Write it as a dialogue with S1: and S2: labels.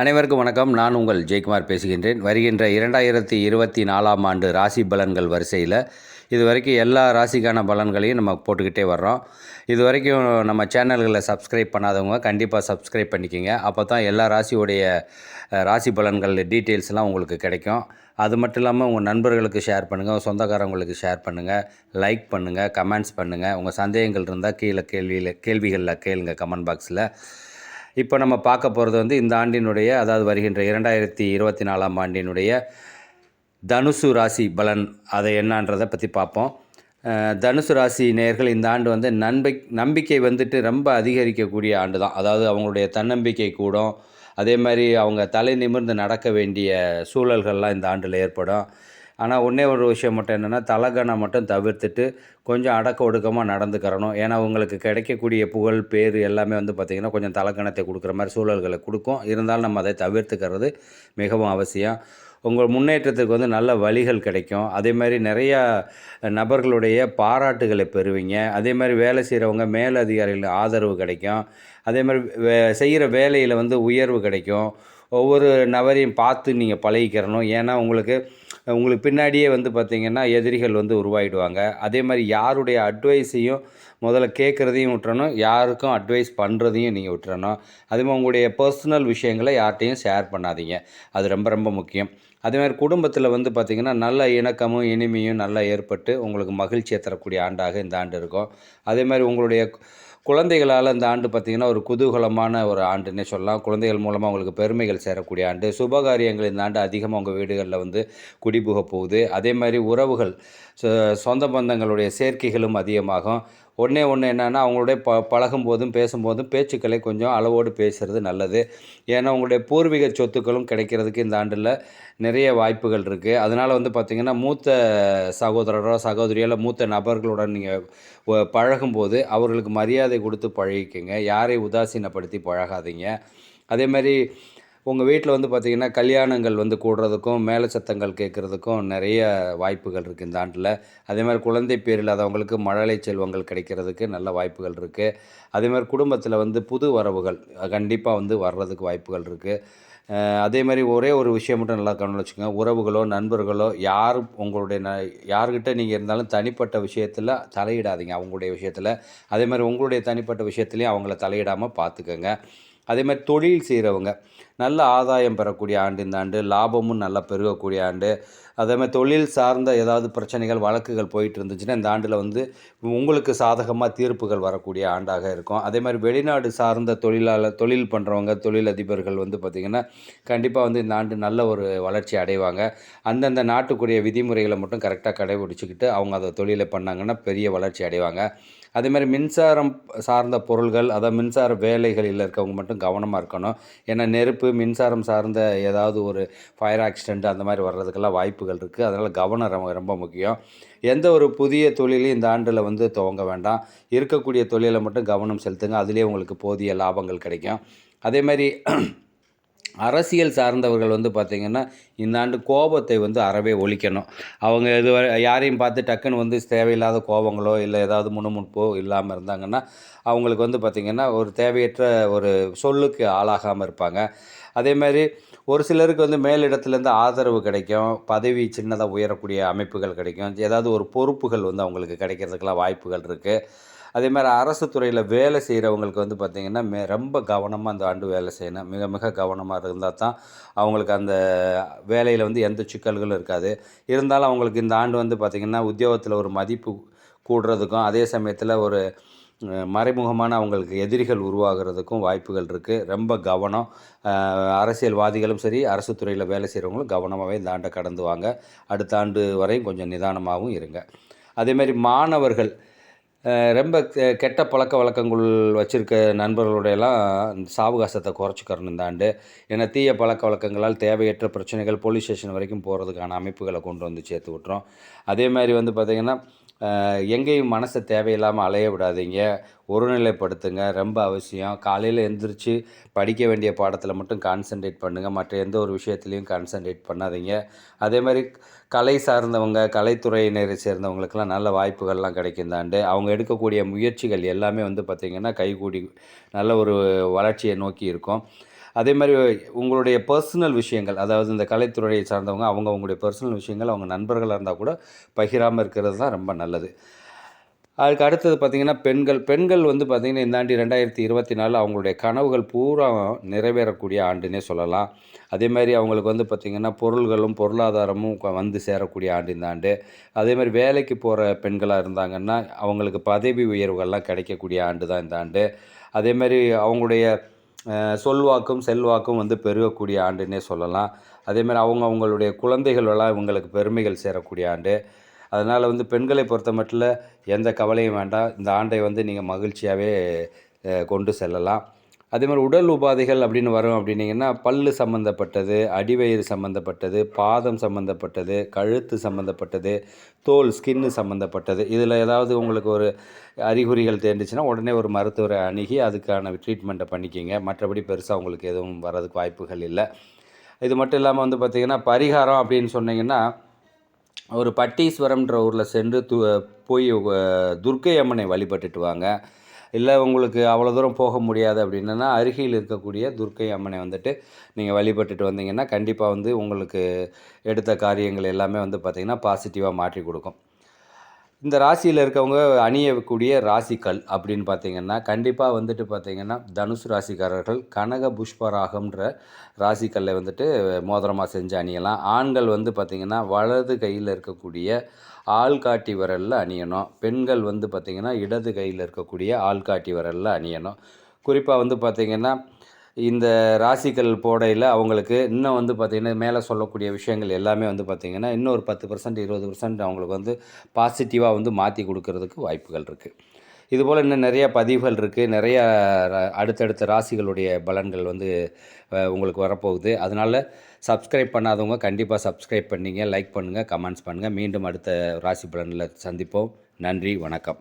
S1: அனைவருக்கும் வணக்கம். நான் உங்கள் ஜெயக்குமார் பேசுகின்றேன். வருகின்ற இரண்டாயிரத்தி இருபத்தி நாலாம் ஆண்டு ராசி பலன்கள் வரிசையில் இது வரைக்கும் எல்லா ராசிக்கான பலன்களையும் நம்ம போட்டுக்கிட்டே வர்றோம். இது வரைக்கும் நம்ம சேனல்களை சப்ஸ்கிரைப் பண்ணாதவங்க கண்டிப்பாக சப்ஸ்கிரைப் பண்ணிக்கோங்க. அப்போ தான் எல்லா ராசியோடைய ராசி பலன்கள் டீட்டெயில்ஸ்லாம் உங்களுக்கு கிடைக்கும். அது மட்டும் இல்லாமல் உங்கள் நண்பர்களுக்கு ஷேர் பண்ணுங்கள் சொந்தக்காரங்களுக்கு ஷேர் பண்ணுங்கள் லைக் பண்ணுங்கள் கமெண்ட்ஸ் பண்ணுங்கள் உங்கள் சந்தேகங்கள் இருந்தால் கீழே கேள்வியில் கேள்விகளில் கேளுங்கள் கமெண்ட் பாக்ஸில். இப்போ நம்ம பார்க்க போகிறது வந்து இந்த ஆண்டினுடைய அதாவது வருகின்ற இரண்டாயிரத்தி இருபத்தி நாலாம் ஆண்டினுடைய தனுசு ராசி பலன் அதை என்னன்றதை பற்றி பார்ப்போம். தனுசு ராசி நேயர்கள் இந்த ஆண்டு வந்து நன்பை நம்பிக்கை வந்துட்டு ரொம்ப அதிகரிக்கக்கூடிய ஆண்டு தான். அதாவது அவங்களுடைய தன்னம்பிக்கை கூடும். அதே மாதிரி அவங்க தலை நிமிர்ந்து நடக்க வேண்டிய சூழல்கள்லாம் இந்த ஆண்டில் ஏற்படும். ஆனால் ஒன்றே ஒரு விஷயம் மட்டும் என்னென்னா தலகணம் மட்டும் தவிர்த்துட்டு கொஞ்சம் அடக்க ஒடுக்கமாக நடந்துக்கிறணும். ஏன்னா உங்களுக்கு கிடைக்கக்கூடிய புகழ் பேர் எல்லாமே வந்து பார்த்திங்கன்னா கொஞ்சம் தலகணத்தை கொடுக்குற மாதிரி சூழல்களை கொடுக்கும். இருந்தாலும் நம்ம அதை தவிர்த்துக்கிறது மிகவும் அவசியம். உங்கள் முன்னேற்றத்துக்கு வந்து நல்ல வழிகள் கிடைக்கும். அதே மாதிரி நிறையா நபர்களுடைய பாராட்டுகளை பெறுவீங்க. அதே மாதிரி வேலை செய்கிறவங்க மேலதிகாரிகளின் ஆதரவு கிடைக்கும். அதே மாதிரி வே செய்கிற வேலையில் வந்து உயர்வு கிடைக்கும். ஒவ்வொரு நபரையும் பார்த்து நீங்கள் பழகிக்கிறணும். ஏன்னா உங்களுக்கு உங்களுக்கு பின்னாடியே வந்து பார்த்திங்கன்னா எதிரிகள் வந்து உருவாகிடுவாங்க அதே மாதிரி யாருடைய அட்வைஸையும் முதல்ல கேட்குறதையும் விட்டுறணும். யாருக்கும் அட்வைஸ் பண்ணுறதையும் நீங்கள் விட்டுறணும். அதே மாதிரி உங்களுடைய பர்சனல் விஷயங்களை யார்கிட்டையும் ஷேர் பண்ணாதீங்க. அது ரொம்ப ரொம்ப முக்கியம். அதே மாதிரி குடும்பத்தில் வந்து பார்த்திங்கன்னா நல்ல இணக்கமும் இனிமையும் நல்லா ஏற்பட்டு உங்களுக்கு மகிழ்ச்சியை தரக்கூடிய ஆண்டாக இந்த ஆண்டு இருக்கும். அதே மாதிரி உங்களுடைய குழந்தைகளால் இந்த ஆண்டு பார்த்திங்கன்னா ஒரு குதூகலமான ஒரு ஆண்டுன்னே சொல்லலாம். குழந்தைகள் மூலமாக அவங்களுக்கு பெருமைகள் சேரக்கூடிய ஆண்டு. சுபகாரியங்கள் இந்த ஆண்டு அதிகமாக உங்கள் வீடுகளில் வந்து குடிபுக போகுது. அதே மாதிரி உறவுகள் சொ- சொந்த பந்தங்களுடைய சேர்க்கைகளும் அதிகமாகும். ஒன்றே ஒன்று என்னென்னா அவங்களுடைய ப பழகும் போதும் பேசும்போதும் பேச்சுக்களை கொஞ்சம் அளவோடு பேசுகிறது நல்லது. ஏன்னா உங்களுடைய பூர்வீக சொத்துக்களும் கிடைக்கிறதுக்கு இந்த ஆண்டில் நிறைய வாய்ப்புகள் இருக்குது அதனால் வந்து பார்த்திங்கன்னா மூத்த சகோதரரோ சகோதரியோ இல்லை மூத்த நபர்களுடன் நீங்கள் பழகும்போது அவர்களுக்கு மரியாதை கொடுத்து பழகிக்கங்க. யாரை உதாசீனப்படுத்தி பழகாதீங்க. அதே மாதிரி உங்கள் வீட்டில் வந்து பார்த்திங்கன்னா கல்யாணங்கள் வந்து கூடுறதுக்கும் மேலே சத்தங்கள் கேட்குறதுக்கும் நிறைய வாய்ப்புகள் இருக்குது இந்த ஆண்டில். அதே மாதிரி குழந்தை பேர் இல்லாதவங்களுக்கு மழலை செல்வங்கள் கிடைக்கிறதுக்கு நல்ல வாய்ப்புகள் இருக்குது அதே மாதிரி குடும்பத்தில் வந்து புது வரவுகள் கண்டிப்பாக வந்து வர்றதுக்கு வாய்ப்புகள் இருக்குது அதே மாதிரி ஒரே ஒரு விஷயம் மட்டும் நல்லா கவனம் வச்சுக்கோங்க. உறவுகளோ நண்பர்களோ யார் உங்களுடைய ந யார்கிட்ட நீங்கள் இருந்தாலும் தனிப்பட்ட விஷயத்தில் தலையிடாதீங்க அவங்களுடைய விஷயத்தில். அதே மாதிரி உங்களுடைய தனிப்பட்ட விஷயத்துலையும் அவங்கள தலையிடாமல் பார்த்துக்கோங்க அதே மாதிரி தொழில் செய்கிறவங்க நல்ல ஆதாயம் பெறக்கூடிய ஆண்டு இந்த ஆண்டு லாபமும் நல்லா பெருகக்கூடிய ஆண்டு. அதே மாதிரி தொழில் சார்ந்த ஏதாவது பிரச்சனைகள் வழக்குகள் போயிட்டு இருந்துச்சுன்னா இந்த ஆண்டில் வந்து உங்களுக்கு சாதகமாக தீர்ப்புகள் வரக்கூடிய ஆண்டாக இருக்கும். அதே மாதிரி வெளிநாடு சார்ந்த தொழிலாளர் தொழில் பண்ணுறவங்க தொழிலதிபர்கள் வந்து பார்த்திங்கன்னா கண்டிப்பாக வந்து இந்த ஆண்டு நல்ல ஒரு வளர்ச்சி அடைவாங்க. அந்தந்த நாட்டுக்குரிய விதிமுறைகளை மட்டும் கரெக்டாக கடைபிடிச்சிக்கிட்டு அவங்க அதை தொழிலை பண்ணாங்கன்னா பெரிய வளர்ச்சி அடைவாங்க. அதேமாதிரி மின்சாரம் சார்ந்த பொருள்கள் அதாவது மின்சார வேலைகளில் இருக்கவங்க மட்டும் கவனமாக இருக்கணும். ஏன்னா நெருப்பு மின்சாரம் சார்ந்த ஏதாவது ஒரு ஃபயர் ஆக்சிடெண்ட் அந்த மாதிரி வர்றதுக்கெல்லாம் வாய்ப்புகள் இருக்குது அதனால் கவனம் ரொம்ப ரொம்ப முக்கியம். எந்த ஒரு புதிய தொழிலையும் இந்த ஆண்டில் வந்து துவங்க வேண்டாம். இருக்கக்கூடிய தொழிலை மட்டும் கவனம் செலுத்துங்க. அதுலேயே உங்களுக்கு போதிய லாபங்கள் கிடைக்கும். அதே மாதிரி அரசியல் சார்ந்தவர்கள் வந்து பார்த்திங்கன்னா இந்த ஆண்டு கோபத்தை வந்து அறவே ஒழிக்கணும். அவங்க இது யாரையும் பார்த்து டக்குன்னு வந்து தேவையில்லாத கோபங்களோ இல்லை ஏதாவது முணுமுணுப்போ இல்லாமல் இருந்தாங்கன்னா அவங்களுக்கு வந்து பார்த்திங்கன்னா ஒரு தேவையற்ற ஒரு சொல்லுக்கு ஆளாகாமல் இருப்பாங்க. அதே மாதிரி ஒரு சிலருக்கு வந்து மேலிடத்துலேருந்து ஆதரவு கிடைக்கும் பதவி சின்னதாக உயரக்கூடிய அமைப்புகள் கிடைக்கும் ஏதாவது ஒரு பொறுப்புகள் வந்து அவங்களுக்கு கிடைக்கிறதுக்கெல்லாம் வாய்ப்புகள் இருக்குது அதே மாதிரி அரசு துறையில் வேலை செய்கிறவங்களுக்கு வந்து பார்த்திங்கன்னா மே ரொம்ப கவனமாக அந்த ஆண்டு வேலை செய்யணும். மிக மிக கவனமாக இருந்தால் தான் அவங்களுக்கு அந்த வேலையில் வந்து எந்த சிக்கல்களும் இருக்காது. இருந்தாலும் அவங்களுக்கு இந்த ஆண்டு வந்து பார்த்திங்கன்னா உத்தியோகத்தில் ஒரு மதிப்பு கூடுறதுக்கும் அதே சமயத்தில் ஒரு மறைமுகமான அவங்களுக்கு எதிரிகள் உருவாகிறதுக்கும் வாய்ப்புகள் இருக்குது ரொம்ப கவனம். அரசியல்வாதிகளும் சரி அரசு துறையில் வேலை செய்கிறவங்களும் கவனமாகவே இந்த ஆண்டை கடந்து வாங்க. அடுத்த ஆண்டு வரையும் கொஞ்சம் நிதானமாகவும் இருங்க. அதேமாதிரி மாணவர்கள் ரொம்ப கெட்ட பழக்க வழக்கங்கள் வச்சுருக்க நண்பர்களுடையெல்லாம் இந்த சாவகாசத்தை குறைச்சிக்கிறணும் இந்த ஆண்டு. ஏன்னா தீய பழக்க வழக்கங்களால் தேவையற்ற பிரச்சனைகள் போலீஸ் ஸ்டேஷன் வரைக்கும் போகிறதுக்கான அமைப்புகளை கொண்டு வந்து சேர்த்து விட்றோம் அதே மாதிரி வந்து பார்த்திங்கன்னா எங்கேயும் மனசை தேவையில்லாமல் அலைய விடாதீங்க. ஒருநிலைப்படுத்துங்க. ரொம்ப அவசியம். காலையில் எழுந்திரிச்சு படிக்க வேண்டிய பாடத்தில் மட்டும் கான்சென்ட்ரேட் பண்ணுங்கள் மற்ற எந்த ஒரு விஷயத்துலையும் கான்சென்ட்ரேட் பண்ணாதீங்க. அதே மாதிரி கலை சார்ந்தவங்க கலைத்துறையினரை சேர்ந்தவங்களுக்கெல்லாம் நல்ல வாய்ப்புகள்லாம் கிடைக்கும் தாண்டு. அவங்க எடுக்கக்கூடிய முயற்சிகள் எல்லாமே வந்து பார்த்திங்கன்னா கைகூடி நல்ல ஒரு வளர்ச்சியை நோக்கி இருக்கும். அதே மாதிரி உங்களுடைய பர்சனல் விஷயங்கள் அதாவது இந்த கலைத்துறையை சார்ந்தவங்க அவங்க அவங்களுடைய பர்சனல் விஷயங்கள் அவங்க நண்பர்களாக இருந்தால் கூட பகிராமல் இருக்கிறது தான் ரொம்ப நல்லது. அதுக்கு அடுத்தது பார்த்திங்கன்னா பெண்கள் பெண்கள் வந்து பார்த்திங்கன்னா இந்த ஆண்டு ரெண்டாயிரத்தி இருபத்தி நாலு அவங்களுடைய கனவுகள் பூரா நிறைவேறக்கூடிய ஆண்டுன்னே சொல்லலாம். அதே மாதிரி அவங்களுக்கு வந்து பார்த்திங்கன்னா பொருள்களும் பொருளாதாரமும் வந்து சேரக்கூடிய ஆண்டு இந்த ஆண்டு. அதே மாதிரி வேலைக்கு போகிற பெண்களாக இருந்தாங்கன்னா அவங்களுக்கு பதவி உயர்வுகள்லாம் கிடைக்கக்கூடிய ஆண்டு தான் இந்த ஆண்டு. அதே மாதிரி அவங்களுடைய சொல்வாக்கும் செல்வாக்கும் வந்து பெருகக்கூடிய ஆண்டுன்னே சொல்லலாம். அதேமாதிரி அவங்க அவங்களுடைய குழந்தைகளெல்லாம் இவங்களுக்கு பெருமைகள் சேரக்கூடிய ஆண்டு. அதனால் வந்து பெண்களை பொறுத்த மட்டும் எந்த கவலையும் வேண்டாம். இந்த ஆண்டை வந்து நீங்கள் மகிழ்ச்சியாகவே கொண்டு செல்லலாம். அதே மாதிரி உடல் உபாதைகள் அப்படின்னு வரும் அப்படின்னிங்கன்னா பல்லு சம்மந்தப்பட்டது அடிவயிறு சம்மந்தப்பட்டது பாதம் சம்மந்தப்பட்டது கழுத்து சம்மந்தப்பட்டது தோல் ஸ்கின்னு சம்மந்தப்பட்டது இதில் ஏதாவது உங்களுக்கு ஒரு அறிகுறிகள் தெரிஞ்சிச்சுன்னா உடனே ஒரு மருத்துவரை அணுகி அதுக்கான ட்ரீட்மெண்ட்டை பண்ணிக்கிங்க. மற்றபடி பெருசாக உங்களுக்கு எதுவும் வர்றதுக்கு வாய்ப்புகள் இல்லை. இது மட்டும் இல்லாமல் வந்து பார்த்திங்கன்னா பரிகாரம் அப்படின்னு சொன்னிங்கன்னா ஒரு பட்டீஸ்வரம்ன்ற ஊரில் சென்று து போய் துர்க்கை அம்மனை வழிபட்டுட்டு வாங்க. இல்லை உங்களுக்கு அவ்வளோ தூரம் போக முடியாது அப்படின்னா அருகில் இருக்கக்கூடிய துர்க்கை அம்மனை வந்துட்டு நீங்கள் வழிபட்டுட்டு வந்தீங்கன்னா கண்டிப்பாக வந்து உங்களுக்கு எடுத்த காரியங்கள் எல்லாமே வந்து பார்த்திங்கன்னா பாசிட்டிவாக மாற்றி கொடுக்கும். இந்த ராசியில் இருக்கவங்க அணியக்கூடிய ராசிக்கல் அப்படின்னு பார்த்தீங்கன்னா கண்டிப்பாக வந்துட்டு பார்த்தீங்கன்னா தனுசு ராசிக்காரர்கள் கனக புஷ்பராகம்ன்ற ராசிக்கல்லை வந்துட்டு மோதிரமாக செஞ்சு அணியலாம். ஆண்கள் வந்து பார்த்திங்கன்னா வலது கையில் இருக்கக்கூடிய ஆள்காட்டி விரலில் அணியணும். பெண்கள் வந்து பார்த்திங்கன்னா இடது கையில் இருக்கக்கூடிய ஆள்காட்டி விரலில் அணியணும். குறிப்பாக வந்து பார்த்திங்கன்னா இந்த ராசிக்கல் போடையில் அவங்களுக்கு இன்னும் வந்து பார்த்திங்கன்னா மேலே சொல்லக்கூடிய விஷயங்கள் எல்லாமே வந்து பார்த்திங்கன்னா இன்னும் ஒரு பத்து பர்சன்ட் இருபது பர்சன்ட் அவங்களுக்கு வந்து பாசிட்டிவாக வந்து மாற்றி கொடுக்கறதுக்கு வாய்ப்புகள் இருக்குது இதுபோல் இன்னும் நிறைய பதிவுகள் இருக்குது நிறையா அடுத்தடுத்த ராசிகளுடைய பலன்கள் வந்து உங்களுக்கு வரப்போகுது. அதனால் சப்ஸ்கிரைப் பண்ணாதவங்க கண்டிப்பாக சப்ஸ்கிரைப் பண்ணிங்க லைக் பண்ணுங்கள் கமெண்ட்ஸ் பண்ணுங்கள் மீண்டும் அடுத்த ராசி பலனில் சந்திப்போம். நன்றி வணக்கம்.